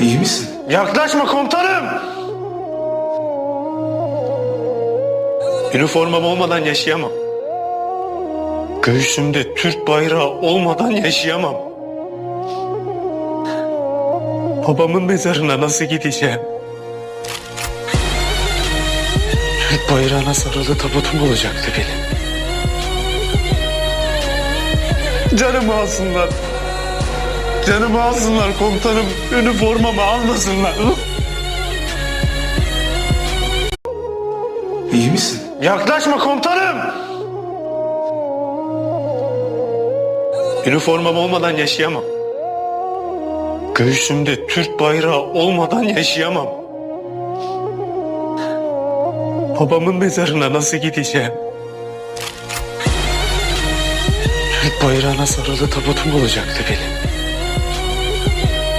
İyi misin? Yaklaşma komutanım! Üniformam olmadan yaşayamam. Göğsümde Türk bayrağı olmadan yaşayamam. Babamın mezarına nasıl gideceğim? Türk bayrağına sarılı tabutum olacaktı benim. Canımı alsınlar. Canımı alsınlar komutanım. Üniformamı almasınlar. İyi misin? Yaklaşma komutanım. Üniformam olmadan yaşayamam. Göğsümde Türk bayrağı olmadan yaşayamam. Babamın mezarına nasıl gideceğim? Türk bayrağına sarılı tabutum olacaktı benim.